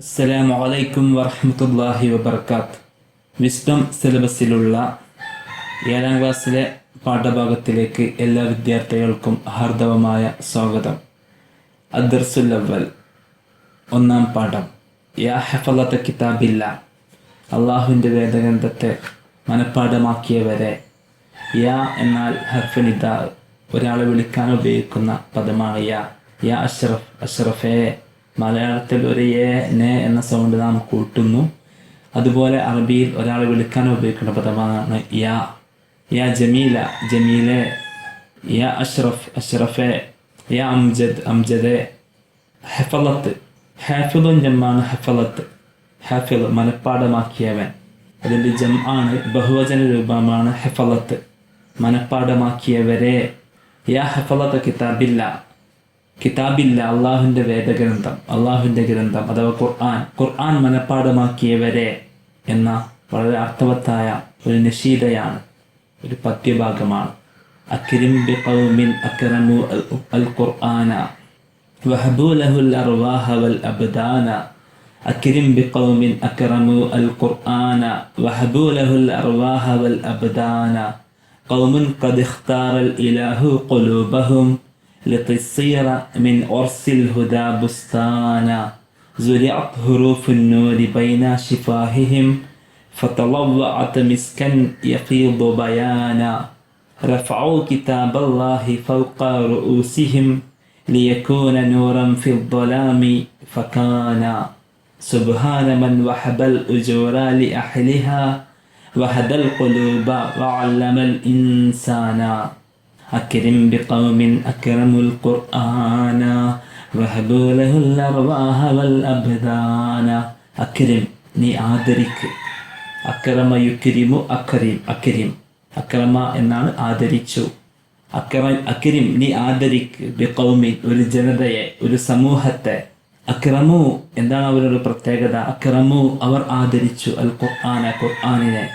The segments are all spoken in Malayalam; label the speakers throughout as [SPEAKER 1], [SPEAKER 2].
[SPEAKER 1] അസ്സലാമു അലൈക്കും വറഹ്മത്തുള്ളാഹി വബർക്കാത്ത് വിസ്ഡം സിലബസിലുള്ള ഏഴാം ക്ലാസ്സിലെ പാഠഭാഗത്തിലേക്ക് എല്ലാ വിദ്യാർത്ഥികൾക്കും ഹാർദവമായ സ്വാഗതം. അദ്ദർസുൽ അവൽ ഒന്നാം പാഠം. യാ ഹഫലത്ത കിതാബില്ല. അള്ളാഹുവിന്റെ വേദഗ്രന്ഥത്തെ മനഃപ്പാഠമാക്കിയവരെ യാ എന്നാൽ ഹർഫനിത ഒരാളെ വിളിക്കാൻ ഉപയോഗിക്കുന്ന പദമാണ് യാ. യാ അഷ്റഫ് അഷ്റഫേ. മലയാളത്തിൽ ഒരു എ നെ എന്ന സൗണ്ട് നാം കൂട്ടുന്നു. അതുപോലെ അറബിയിൽ ഒരാളെ വിളിക്കാൻ ഉപയോഗിക്കുന്ന പദമാണ് യാ. യാ ജമീല ജമീലെ. യാ അഷ്റഫ് അഷ്റഫെ. യാ അംജദ് അംജദെ. ഹെഫലത്ത്. ഹാഫിദുൻ ജമ്മാണ് ഹെഫലത്ത്. ഹാഫിൽ മനപ്പാടമാക്കിയവൻ അതിന്റെ ജം ആണ് ബഹുവചന രൂപമാണ് ഹെഫലത്ത്. മനപ്പാടമാക്കിയവരെ യാ ഹെഫലത്ത് കിതാബില്ല. കിതാബില്ല അള്ളാഹുവിൻ്റെ വേദഗ്രന്ഥം അള്ളാഹുവിൻ്റെ ഗ്രന്ഥം അഥവാ ഖുർആൻ ഖുർആൻ മനഃപ്പാടമാക്കിയവരെ എന്ന വളരെ അർത്ഥവത്തായ ഒരു നിഷീദയാണ് ഒരു പദ്യഭാഗമാണ് അക്കിരിം ബി ഖൗമിൻ അക്രമു അൽ ഖുർആന وهبوا له الأرواح والأبدان أكرم بقوم أكرموا القرآن وهبوا له الأرواح والأبدان قوم قد اختار الإله قلوبهم لتصير من أرس الهدى بستانا زرعت حروف النور بين شفاههم فتلوعت مسكا يفيض بيانا رفعوا كتاب الله فوق رؤوسهم ليكون نورا في الظلام فكان سبحان من وهب الأجور لأهلها وهدى القلوب وعلم الإنسان أكرم بقوم أكرموا القرآن وهبوا له الأرواح والأبدان أكرم നീ ആദരിക്ക് അക്രമ യുക്കരിമു അക്കരീം അക്കരിം അക്രമ എന്നാണ് ആദരിച്ചു അക്രമ അക്കരിം നീ ആദരിക്ക് ബിക്കൗമിൻ ഒരു ജനതയെ ഒരു സമൂഹത്തെ അക്രമു എന്താണ് അവരുടെ പ്രത്യേകത അക്രമു അവർ ആദരിച്ചു അൽ ഖുർആന ഖുർആാനിനെ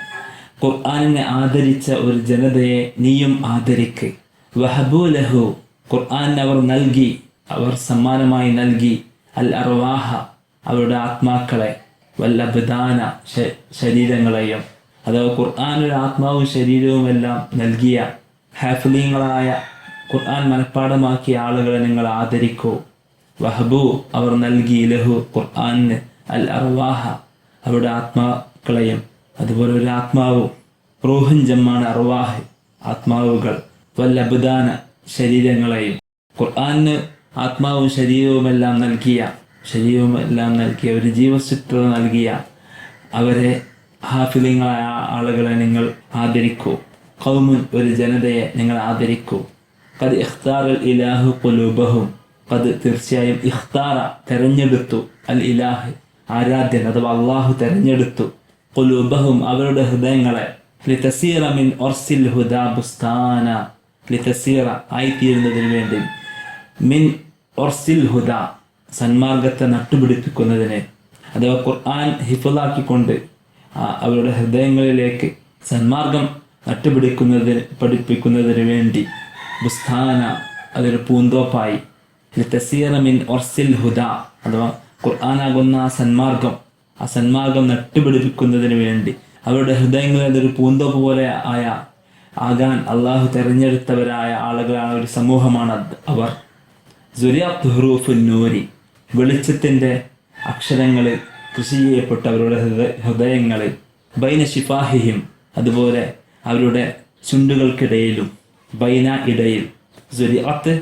[SPEAKER 1] ഖുർആാനിനെ ആദരിച്ച ഒരു ജനതയെ നീയും ആദരിക്ക് വഹബു ലഹു ഖുർആൻ അവർ നൽകി അവർ സമ്മാനമായി നൽകി. അൽ അർവാഹ അവരുടെ ആത്മാക്കളെ വല്ലബദാന ശരീരങ്ങളെയും. അഥവാ ഖുർആൻ ഒരു ആത്മാവും ശരീരവും എല്ലാം നൽകിയ ഹാഫിലീങ്ങളായ ഖുർആൻ മനഃപ്പാടമാക്കിയ ആളുകളെ നിങ്ങൾ ആദരിക്കൂ. വഹബു അവർ നൽകി ലഹു ഖുർആന് അൽ അർവാഹ അവരുടെ ആത്മാക്കളെയും. അതുപോലെ ഒരു ആത്മാവും റൂഹൻ ജമ്മാണ് അർവാഹ് ആത്മാവുകൾ. വല്ലബുദാന ശരീരങ്ങളെയും. ഖുർആാനിന് ആത്മാവും ശരീരവുമെല്ലാം നൽകിയ ശരീരവുമെല്ലാം നൽകിയ ഒരു ജീവസ്വത്വത നൽകിയ അവരെ ഹാഫിലിങ്ങളായ ആളുകളെ നിങ്ങൾ ആദരിക്കൂ. കൗമുൻ ഒരു ജനതയെ നിങ്ങൾ ആദരിക്കൂ. കത് ഇഖ്താർ ഇലാഹു കുലൂബഹും കത് തീർച്ചയായും ഇഖ്താറ തെരഞ്ഞെടുത്തു. അൽ ഇലാഹ് ആരാധ്യൻ അഥവാ അള്ളാഹു തെരഞ്ഞെടുത്തു. കുലൂബഹും അവരുടെ ഹൃദയങ്ങളെ. ലിതസീറ മിൻ ഹുദാ ബുസ്താന. ലിതസീറ ആയിത്തീരുന്നതിന് വേണ്ടി മിൻ ഒർസിൽ ഹുദ സന്മാർഗത്തെ നട്ടുപിടിപ്പിക്കുന്നതിന് അഥവാ ഖുർആൻ ഹിഫുലാക്കിക്കൊണ്ട് അവരുടെ ഹൃദയങ്ങളിലേക്ക് സന്മാർഗം നട്ടുപിടിക്കുന്നതിന് പഠിപ്പിക്കുന്നതിന് വേണ്ടി ബുസ്താന അതൊരു പൂന്തോപ്പായി. ലിതസീറ മിൻ ഒർസിൽ ഹുദ അഥവാ ഖുർആനാകുന്ന ആ സന്മാർഗം ആ സന്മാർഗം നട്ടുപിടിപ്പിക്കുന്നതിന് വേണ്ടി അവരുടെ ഹൃദയങ്ങളിൽ അതൊരു പൂന്തോപ്പ് പോലെ ആയ ആകാൻ അള്ളാഹു തെരഞ്ഞെടുത്തവരായ ആളുകളാണ് ഒരു സമൂഹമാണ് അവർ നൂരി വെളിച്ചത്തിന്റെ അക്ഷരങ്ങൾ കൃഷി ചെയ്യപ്പെട്ട അവരുടെ ഹൃദയങ്ങളിൽ ബൈന ഷിഫാഹിഹിം അതുപോലെ അവരുടെ ചുണ്ടുകൾക്കിടയിലും ബൈന ഇടയിൽ ജുരിഅത്ത്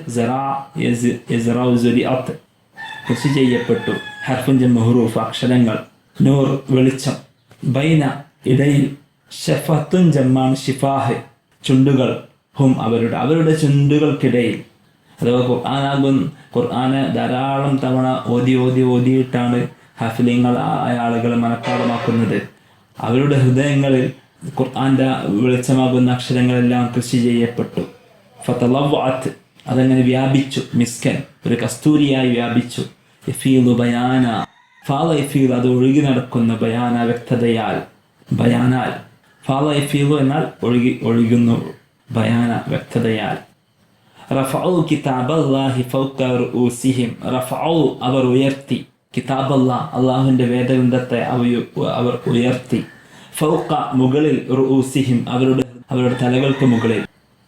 [SPEAKER 1] കൃഷി ചെയ്യപ്പെട്ടു. ഹർഫുഞ്ചൻ മെഹ്റൂഫ് അക്ഷരങ്ങൾ നൂർ വെളിച്ചം ബൈന ഇടയിൽ ഷഫത്തുൻ ജമ്മാൻ ഷിഫാഹ് ചുണ്ടുകൾ ഹും അവരുടെ അവരുടെ ചുണ്ടുകൾക്കിടയിൽ. അഥവാ ഖുർആാനാകും ഖുർആാനെ ധാരാളം തവണ ഓതി ഓതി ഓതിയിട്ടാണ് ഹഫിലിങ്ങൾ ആളുകളെ മനഃപ്പാടമാക്കുന്നത്. അവരുടെ ഹൃദയങ്ങളിൽ ഖുർആാന്റെ വെളിച്ചമാകുന്ന അക്ഷരങ്ങളെല്ലാം കൃഷി ചെയ്യപ്പെട്ടു. ഫത്തലവാത്ത് അതങ്ങനെ വ്യാപിച്ചു. മിസ്കൻ ഒരു കസ്തൂരിയായി വ്യാപിച്ചു. ഇഫീലു ബയാന. ഫാല ഇഫീൽ അത് ഒഴുകി നടക്കുന്ന ബയാന വ്യക്തതയാൽ ബയാനാൽ. ഫാല എഫീലു എന്നാൽ ഒഴുകി ഒഴുകുന്നു ഭയാന വ്യക്തതയാൽ. റഫൌ ഫൗക റുഊസിഹിം. റഫഉ അവർ ഉയർത്തി. കിതാബ് കിതാബല്ല അള്ളാഹുവിന്റെ വേദഗ്രന്ഥത്തെ അവ അവർ ഉയർത്തി. ഫൗക്ക മുകളിൽ റുഊസിഹിം അവരുടെ അവരുടെ തലകൾക്ക് മുകളിൽ.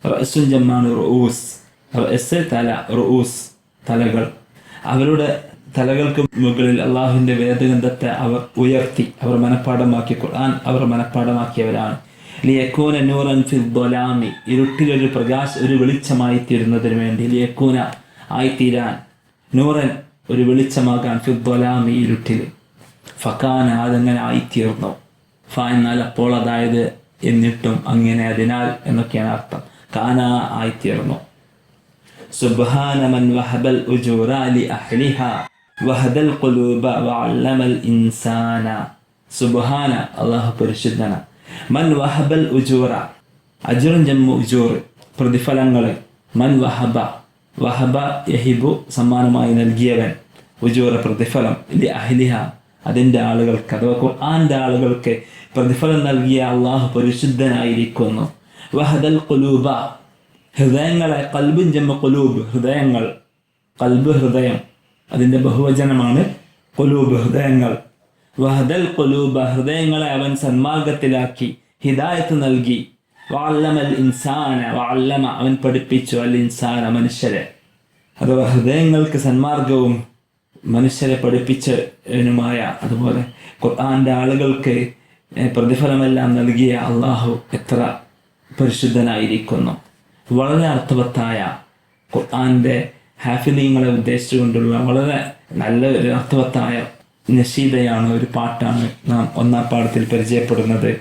[SPEAKER 1] റസുൻ ജമ്മാണ് റുഊസ്. റസ് തല റുഊസ് തലകൾ. അവരുടെ തലകൾക്ക് മുകളിൽ അള്ളാഹുവിന്റെ വേദഗന്ധത്തെ അവർ ഉയർത്തി അവർ മനഃപ്പാടമാക്കി ഖുർആൻ അവർ മനഃപ്പാടമാക്കിയവരാണ് ലിയക്കൂന നൂറൻ ഫിദ്ദൊലാമി ഇരുട്ടിലൊരു പ്രകാശ ഒരു വെളിച്ചമായി തീരുന്നതിന് വേണ്ടി ലിയക്കൂന ആയിത്തീരാൻ. നൂറൻ ഒരു വെളിച്ചമാകാൻ ഫിദ്ദൊലാമി ഇരുട്ടിൽ. ഫക്കാൻ അതങ്ങനെ ആയിത്തീർന്നു. ഫ എന്നാൽ അപ്പോൾ അതായത് എന്നിട്ടും അങ്ങനെ അതിനാൽ എന്നൊക്കെയാണ് അർത്ഥം. കാന ആയിത്തീർന്നു. സുബ്ഹാന മൻ വഹബൽ ഉജൂറ ലി അഹ്ലിഹ വഹദൽ ഖുലൂബ വഅല്ലമൽ ഇൻസാന. സുബ്ഹാന അല്ലാഹു പരിശുദ്ധന. മൻ വഹബൽ ഉജൂറ. അജുറും ജമ്മു ഉജൂർ പ്രതിഫലങ്ങൾ മൻ വഹബ വഹബ യഹിബു സമ്മാനമായി നൽകിയവൻ. ഉജൂറ പ്രതിഫലം ലി അഹ്ലിഹ അതിന്റെ ആളുകൾക്ക് അഥവാ ഖുർആാന്റെ ആളുകൾക്ക് പ്രതിഫലം നൽകിയ അള്ളാഹു പരിശുദ്ധനായിരിക്കുന്നു. വഹദൽ ഖുലൂബ ഹൃദയങ്ങളെ കൽബും ജമ്മ കുലൂബ് ഹൃദയങ്ങൾ കൽബ് ഹൃദയം. അതിന്റെ ബഹുവചനമാണ് കൊലൂബ് ഹൃദയങ്ങൾ. വഹദൽ കൊലൂബ ഹൃദയങ്ങളെ അവൻ സന്മാർഗത്തിലാക്കി ഹിദായത്ത് നൽകി. വാല്ലമൽ ഇൻസാന വാല്ലമ അവൻ പഠിപ്പിച്ചു. അൽ ഇൻസാന മനുഷ്യരെ. അഥവാ ഹൃദയങ്ങൾക്ക് സന്മാർഗവും മനുഷ്യരെ പഠിപ്പിച്ചതിനുമായ അതുപോലെ ഖുർആാന്റെ ആളുകൾക്ക് പ്രതിഫലമെല്ലാം നൽകിയ അള്ളാഹു എത്ര പരിശുദ്ധനായിരിക്കുന്നു. വളരെ അർത്ഥവത്തായ ഖുർആന്റെ ഹാഫിലീങ്ങളെ ഉദ്ദേശിച്ചുകൊണ്ടുള്ള വളരെ നല്ല ഒരു അർത്ഥവത്തായ നഷീദയാണ് ഒരു പാട്ടാണ് നാം ഒന്നാം പാഠത്തിൽ പരിചയപ്പെടുന്നത്.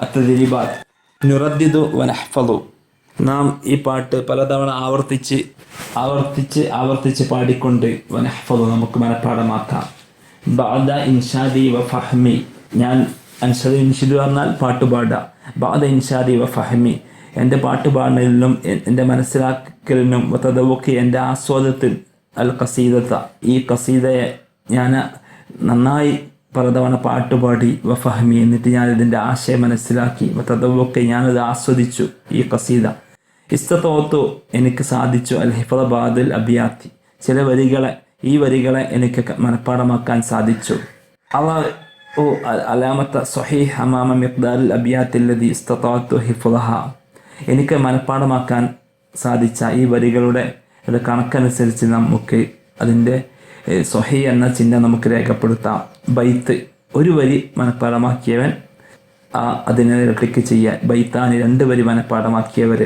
[SPEAKER 1] അത്തദിലിബാദ് നുറദ്ദിദു വനഹ്ഫദു. നാം ഈ പാട്ട് പലതവണ ആവർത്തിച്ച് ആവർത്തിച്ച് ആവർത്തിച്ച് പാടിക്കൊണ്ട് വനഹ്ഫദു നമുക്ക് മനഃപ്പാടമാക്കാം ബാദ ഇൻഷാദി വ ഫഹ്മി. ഞാൻ അൻഷദ് ഇൻഷിദ് പറഞ്ഞാൽ പാട്ടുപാടാം. ബാദ ഇൻഷാദി വ ഫഹ്മി. എന്റെ പാട്ട് എന്റെ എ- എന്റെ വത്തതവുക്കി എന്റെ ആസ്വാദത്തിൽ അൽ കസീദത്ത ഈ കസീദയെ ഞാൻ നന്നായി പലതവണ പാട്ടുപാടി വഫഹമി എന്നിട്ട് ഞാൻ ഇതിന്റെ ആശയം മനസ്സിലാക്കി. തദവൊക്കെ ഞാനത് ആസ്വദിച്ചു ഈ കസീദ ഇസ്തത്തോത്തു എനിക്ക് സാധിച്ചു അൽ ഹിഫദബാദുൽ അബിയാത്തി. ചില വരികളെ ഈ വരികളെ എനിക്ക് മനഃപ്പാടമാക്കാൻ സാധിച്ചു. അവ ഓ അ- അലാമത്ത സൊഹീഹ് ഹമാമ മിഖ്ദാൽ അബിയാത്തില്ലതി ഇസ്തത്തോത്തു ഹിഫുലഹ എനിക്ക് മനഃപ്പാടമാക്കാൻ സാധിച്ച ഈ വരികളുടെ കണക്കനുസരിച്ച് നമുക്ക് അതിന്റെ സൊഹി എന്ന ചിഹ്നം നമുക്ക് രേഖപ്പെടുത്താം. ബൈത്ത് ഒരു വരി മനഃപ്പാടമാക്കിയവൻ ആ അതിനെ ക്ലിക്ക് ചെയ്യാൻ. ബൈത്താനി രണ്ട് വരി മനഃപ്പാടമാക്കിയവർ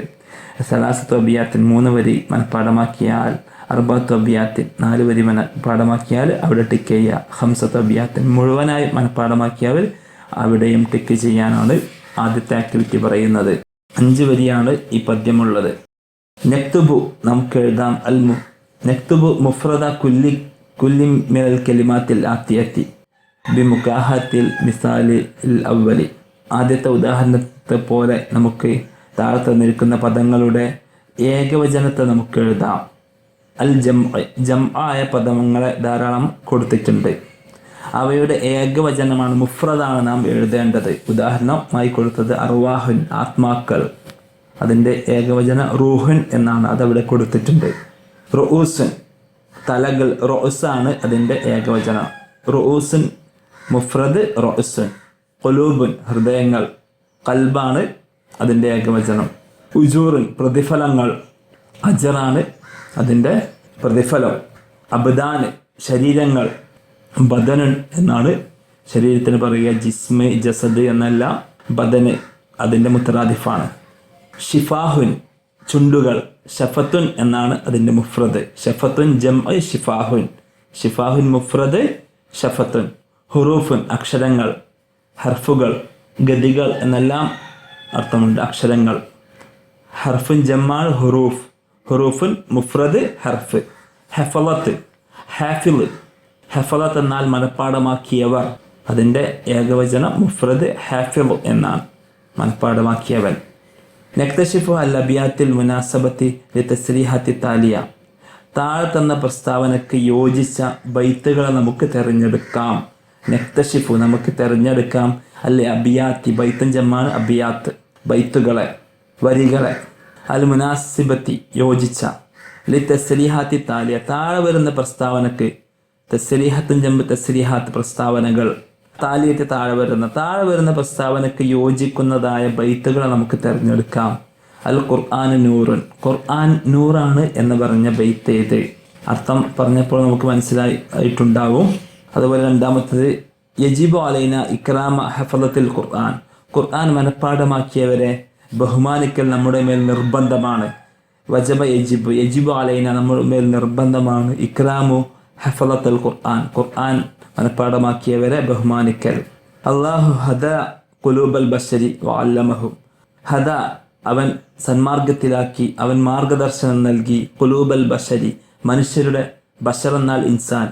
[SPEAKER 1] സലാസത്ത് അബിയാത്തിൻ മൂന്ന് വരി മനഃപ്പാടമാക്കിയാൽ അർബത്ത് അബിയാത്തിൻ നാല് വരി മനഃപ്പാടമാക്കിയാൽ അവിടെ ടിക്ക് ചെയ്യുക. ഹംസത്ത് അബിയാത്തിൻ മുഴുവനായി മനഃപ്പാടമാക്കിയവർ അവിടെയും ടിക്ക് ചെയ്യാനാണ് ആദ്യത്തെ ആക്ടിവിറ്റി പറയുന്നത്. അഞ്ച് വരിയാണ് ഈ പദ്യമുള്ളത്. നെക്തുബു നമുക്ക് എഴുതാം അൽ മു നെക്തുബു മുഫ്രദ കുല്ലി കുല്ലി മിനൽ കലിമാത്തിൽ ആത്തിയത്തി ബിമുഖാഹത്തിൽ മിസാലി അവലി ആദ്യത്തെ ഉദാഹരണത്തെ പോലെ നമുക്ക് താഴെ തന്നിരിക്കുന്ന പദങ്ങളുടെ ഏകവചനത്തെ നമുക്ക് എഴുതാം. അൽ ജം ജം ആയ പദങ്ങളെ ധാരാളം കൊടുത്തിട്ടുണ്ട്. അവയുടെ ഏകവചനമാണ് മുഫ്രദാണ് നാം എഴുതേണ്ടത്. ഉദാഹരണമായി കൊടുത്തത് അർവാഹുൻ ആത്മാക്കൾ. അതിന്റെ ഏകവചന റൂഹൻ എന്നാണ് അതവിടെ കൊടുത്തിട്ടുണ്ട്. റൂസൻ തലകൾ റോസാണ് അതിന്റെ ഏകവചനം. റൂസൻ മുഫ്രദ് റോസൻ കൊലൂബുൻ ഹൃദയങ്ങൾ കൽബാണ് അതിന്റെ ഏകവചനം. ഉജൂറിൻ പ്രതിഫലങ്ങൾ അജറാണ് അതിന്റെ പ്രതിഫലം. അബ്ദാന് ശരീരങ്ങൾ ബദനൻ എന്നാണ് ശരീരത്തിന് പറയുക. ജിസ്മ് ജസദ് എന്നല്ല ബദന് അതിന്റെ മുത്തറാദിഫാണ്. ഷിഫാഹുൻ ചുണ്ടുകൾ ഷഫത്തുൻ എന്നാണ് അതിന്റെ മുഫ്രദ്. ഷഫത്തുൻ ജം ഷിഫാഹുൻ. ഷിഫാഹുൻ മുഫ്രദ് ഷഫത്തുൻ. ഹുറൂഫുൻ അക്ഷരങ്ങൾ ഹർഫുകൾ ഗതികൾ എന്നെല്ലാം അർത്ഥമുണ്ട് അക്ഷരങ്ങൾ. ഹർഫുൻ ജമ്മാൾ ഹുറൂഫ്. ഹുറൂഫുൻ മുഫ്രദ് ഹർഫ്. ഹെഫലത്ത് ഹാഫിൽ. ഹെഫലത്ത് എന്നാൽ മനഃപ്പാടമാക്കിയവർ അതിന്റെ ഏകവചനം മുഫ്രദ് ഹാഫിൽ എന്നാണ് മനഃപ്പാടമാക്കിയവൻ നക്തഷിഫു അൽ അബിയാത്തിൽ മുനാസബത്തി തസ്രീഹത്തി താലിയ താഴെ തന്ന പ്രസ്താവനയ്ക്ക് യോജിച്ച ബൈത്തുകളെ നമുക്ക് തിരഞ്ഞെടുക്കാം. നക്തഷിഫു നമുക്ക് തിരഞ്ഞെടുക്കാം. അല്ലെ അബിയാത്തി ബൈത്തൻ ജമ്മാണ് അബിയാത്ത് ബൈത്തുകളെ വരികളെ. അൽ മുനാസിബത്തി യോജിച്ച ലി തസ്രീഹാത്തി താലിയ. താഴെ വരുന്ന പ്രസ്താവനക്ക് തസ്രീഹത്തും ജമ്പ് തസ്രീഹാത്ത് പ്രസ്താവനകൾ. താലിയത്തെ താഴെ വരുന്ന താഴെ വരുന്ന പ്രസ്താവനയ്ക്ക് യോജിക്കുന്നതായ ബൈത്തുകളെ നമുക്ക് തിരഞ്ഞെടുക്കാം. അൽ ഖുർആൻ നൂറുൻ. ഖുർആൻ നൂറാണ് എന്ന് പറഞ്ഞ ബൈത്ത് ഏത്? അർത്ഥം പറഞ്ഞപ്പോൾ നമുക്ക് മനസ്സിലായിട്ടുണ്ടാവും. അതുപോലെ രണ്ടാമത്തത് യജിബു അലൈന ഇക്രാമ ഹഫലത്തിൽ ഖുർആൻ. ഖുർആൻ മനഃപ്പാഠമാക്കിയവരെ ബഹുമാനിക്കൽ നമ്മുടെ മേൽ നിർബന്ധമാണ്. വജബ യജിബ് യജിബു അലൈന നമ്മുടെ മേൽ നിർബന്ധമാണ് ഇക്രാമു ഹഫലത്തൽ ഖുർആൻ. ഖുർആൻ മനഃപ്പാഠമാക്കിയവരെ ബഹുമാനിക്കൽ. അള്ളാഹു ഹദ കുലൂബൽ ബഷരി വാല്ലമഹു ഹദ അവൻ സന്മാർഗത്തിലാക്കി അവൻ മാർഗദർശനം നൽകി. കുലൂബൽ ബഷരി മനുഷ്യരുടെ ബഷർ എന്നാൽ ഇൻസാൻ.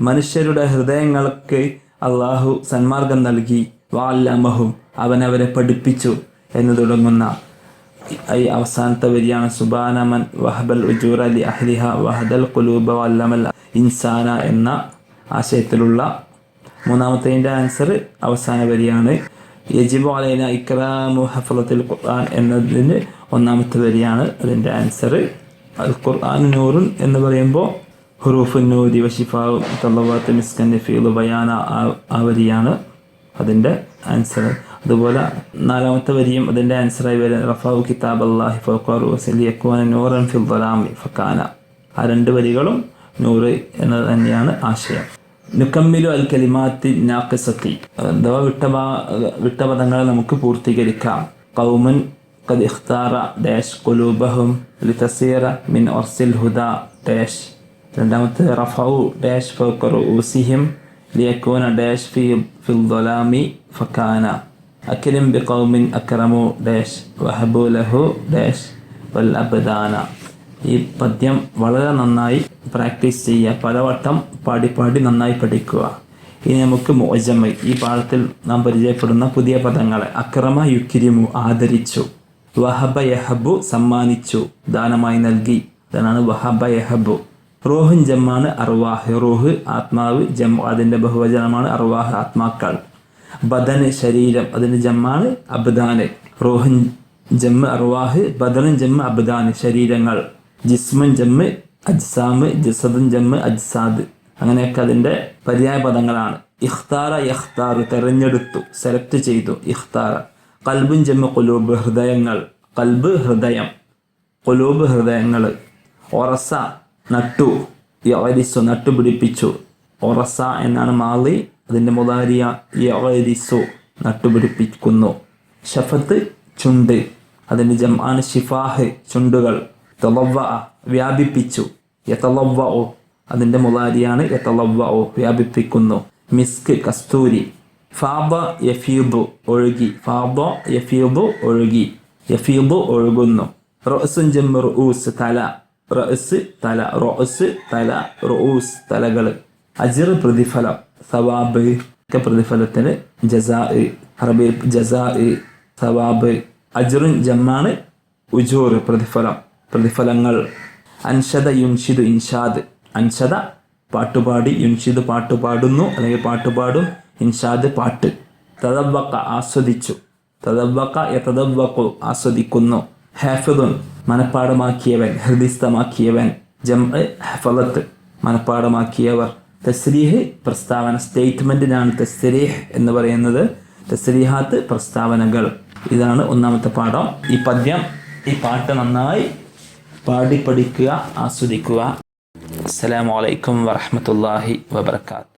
[SPEAKER 1] മനുഷ്യരുടെ ഹൃദയങ്ങൾക്ക് അള്ളാഹു സന്മാർഗം നൽകി. വാല്ലമഹും അവൻ അവരെ പഠിപ്പിച്ചു എന്ന് തുടങ്ങുന്ന ഈ അവസാനത്തെ വരിയാണ്. സുബാനമൻ വഹബൽ ഉജൂർ അലി അഹ്ലിഹ വഹദൽ കുലൂബ വല്ലമൽ ഇൻസാന എന്ന ആശയത്തിലുള്ള മൂന്നാമത്തതിന്റെ ആൻസർ അവസാന വരിയാണ്. യജിബു അലൈന ഇക്രാമു ഹഫലത്തിൽ ഖുർആൻ എന്നതിന് ഒന്നാമത്തെ വരിയാണ് അതിന്റെ ആൻസർ അൽ ഖുർആൻ നൂറുൻ എന്ന് പറയുമ്പോൾ ഹുറൂഫുൻ നൂരി വഷിഫാവും തള്ളവാത്ത് മിസ്കൻ ബയാന ആ വരിയാണ് അതിന്റെ ആൻസർ അതുപോലെ നാലാമത്തെ വരിയും അതിന്റെ ആൻസറായി വരും റഫാവു കിതാബ് അള്ളാഹി ഫൗഖാറുസലിയക്കുവാൻ നൂറൻ ഫിൽ ഫക്കാന ആ രണ്ട് വരികളും നൂറ് എന്നത് തന്നെയാണ് ആശയം. നുക്കമ്മിലു അൽ കലിമാത്തി നാക്കിസത്തി അഥവാ വിട്ട വിട്ട പദങ്ങളെ നമുക്ക് പൂർത്തീകരിക്കാം കൗമുൻ قد اختار ഡാഷ് قلوبهم لتصير من أرس الهدى ഡാഷ് രണ്ടാമത്തെ റഫൗ ഡാഷ് ഫൗക റൂസിഹിം ലിയക്കൂന ഡാഷ് ഫി ഫിൽ ദലാമി ഫക്കാന അക്കിലും ബി ഖൗമിൻ അക്രമു ഡാഷ് വഹബു ലഹു ഡാഷ് വൽ അബ്ദാന ഈ പദ്യം വളരെ നന്നായി പ്രാക്ടീസ് ചെയ്യുക. പലവട്ടം പാടി പാടി നന്നായി പഠിക്കുക. ഇനി നമുക്ക് മോജമ്മ ഈ പാഠത്തിൽ നാം പരിചയപ്പെടുന്ന പുതിയ പദങ്ങളെ അക്രമ യുക്കിരിമു ആദരിച്ചു. വഹബ യഹബു സമ്മാനിച്ചു. ദാനമായി നൽകി. അതാണ് വഹബ യഹബു. റോഹുൻ ജമ്മാണ് അർവാഹ്. റോഹ് ആത്മാവ് ജം. അതിന്റെ ബഹുവചനമാണ് അർവാഹ് ആത്മാക്കൾ. ബദന് ശരീരം. അതിന്റെ ജമ്മാണ് അബ്ദാന്. റോഹൻ ജമ്മ് അർവാഹ്. ബദനും ജമ്മ് അബ്ദാന്. ശരീരങ്ങൾ. ജിസ്മൻ ജമ്മ് അജ്സാമ് ജസദുൻ ജമ്മ് അജ്സാദ്. അങ്ങനെയൊക്കെ അതിന്റെ പര്യായ പദങ്ങളാണ്. ഇഖ്താറ യഖ്താറു തെരഞ്ഞെടുത്തു സെലക്ട് ചെയ്തു ഇഖ്താറ. കൽബുൻ ജമ്മ് കുലൂബ് ഹൃദയങ്ങൾ കൽബ് ഹൃദയം കുലൂബ് ഹൃദയങ്ങൾ. ഒറസ നട്ടു യവരിസു നട്ടുപിടിപ്പിച്ചു. ഒറസ എന്നാണ് മാളി അതിന്റെ മുതാരിയ യവരിസു നട്ടുപിടിപ്പിക്കുന്നു. ഷഫത്ത് ചുണ്ട് അതിന്റെ ജമാൻ ഷിഫാഹ് ചുണ്ടുകൾ. യതലവ്വ വ്യാപിപ്പിച്ചു. യതലവ്വ അതിന്റെ മുതാരിയാണ് യതലവ്വ വ്യാപിപ്പിക്കുന്നു. മിസ്ക് കസ്തൂരി. ഫാബ യഫീബു ഒഴുകി. ഫാബ യഫീബു ഒഴുകി. യഫീബു ഒഴുകുന്നു. റൊസുൻ ജമ്മ് റുഊസ് തല. റസ് തല. റോസ് തല. റോസ് തലകൾ അജിർ പ്രതിഫലം. സവാബ് ഒക്കെ പ്രതിഫലത്തിന് ജസാ അറബി ജസാ സവാബ്. അജുറുൻ ജമ്മാണ് ഉജൂർ പ്രതിഫലം. പ്രതിഫലങ്ങൾ. അൻഷത യുൻഷിദ് ഇൻഷാദ്. അൻഷത പാട്ടുപാടി യുൻഷിദ് പാട്ടുപാടുന്നു അല്ലെങ്കിൽ പാട്ടുപാടും ഇൻഷാദ് പാട്ട്. തദവക്ക ആസ്വദിച്ചു. തദവക്ക യതദവക്കു ആസ്വദിക്കുന്നു. ഹാഫിദുൻ മനഃപ്പാടമാക്കിയവൻ ഹൃദിസ്ഥമാക്കിയവൻ ജം ഹഫലത്ത് മനഃപ്പാടമാക്കിയവർ തസ്രീഹ് പ്രസ്താവന സ്റ്റേറ്റ്മെന്റിനാണ് തസ്രീഹ് എന്ന് പറയുന്നത്. തസ്രീഹാത്ത് പ്രസ്താവനകൾ. ഇതാണ് ഒന്നാമത്തെ പാഠം. ഈ പദ്യം ഈ പാട്ട് നന്നായി പാടി പഠിക്കുക ആസ്വദിക്കുക. അസ്സലാമു അലൈക്കും വറഹമത്തല്ലാഹി വബർക്കാത്ത്